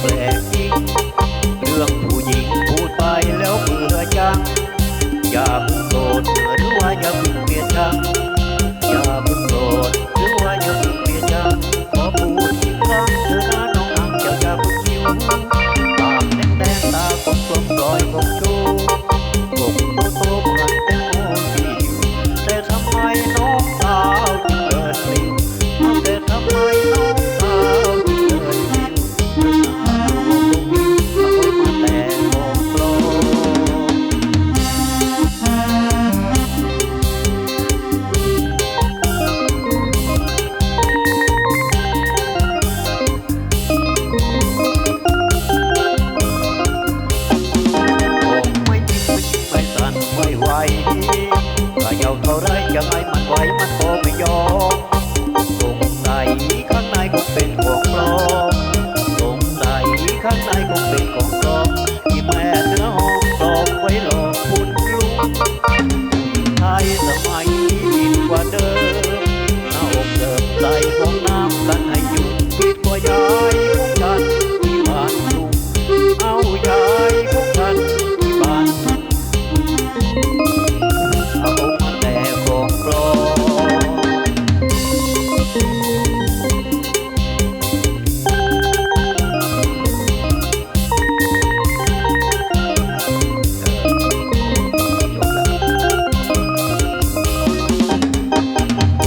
แปลกจริงเรื่องผู้หญิงพูดไปแล้วเบื่อจัง อย่าเพิ่งโกรธหรือว่าอย่าเพิ่งเกลียดจังอย่าเพิ่งโกรธหรือว่าอย่าเพิ่งเกลียดจังขอพูดอีกครั้งเธอหน้าน้องอังจะอย่าเพิ่งคิวตามแดงแดงตาคมกลมรอยคมช